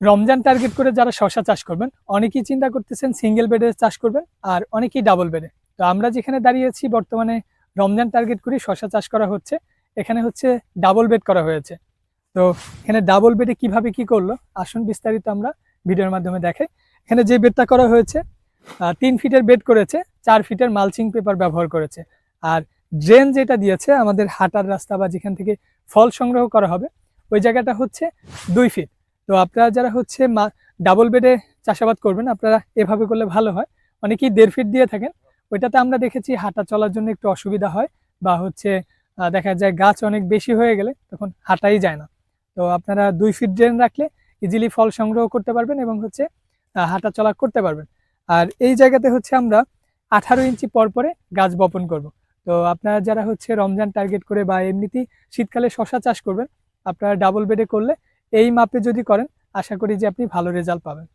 Ramzan target করে যারা শশা চাষ করবেন, অনেকেই চিন্তা করতেছেন সিঙ্গেল বেডে চাষ করবেন আর অনেকেই ডাবল বেডে তো আমরা যেখানে দাঁড়িয়েছি বর্তমানে রমজান টার্গেট করে শশা চাষ করা হচ্ছে, এখানে হচ্ছে ডাবল বেড করা হয়েছে। তো এখানে ডাবল বেডে কীভাবে কি করল, আসুন বিস্তারিত আমরা ভিডিওর মাধ্যমে দেখাই এখানে যে বেডটা করা হয়েছে তিন ফিটের বেড করেছে, চার ফিটের মালচিং পেপার ব্যবহার করেছে। আর ড্রেন যেটা দিয়েছে, আমাদের হাঁটার রাস্তা বা যেখান থেকে ফল সংগ্রহ করা হবে, ওই জায়গাটা হচ্ছে দুই ফিট তো আপনারা যারা হচ্ছে ডাবল বেডে চাষাবাদ করবেন, আপনারা এভাবে করলে ভালো হয়। অনেকেই দেড় ফিট দিয়ে থাকেন। ওইটাতে আমরা দেখেছি হাঁটা চলার জন্য একটু অসুবিধা হয় বা হচ্ছে দেখা যায় গাছ অনেক বেশি হয়ে গেলে তখন হাঁটাই যায় না। তো আপনারা দুই ফিট ড্রেন রাখলে ইজিলি ফল সংগ্রহ করতে পারবেন এবং হচ্ছে হাঁটা চলা করতে পারবেন। আর এই জায়গাতে হচ্ছে আমরা আঠারো ইঞ্চি পর পরে গাছ বপন করব। তো আপনারা যারা হচ্ছে রমজান টার্গেট করে বা এমনিতেই শীতকালে শশা চাষ করবেন, আপনারা ডাবল বেডে করলে এই মাপে যদি করেন আশা করি যে আপনি ভালো রেজাল্ট পাবেন।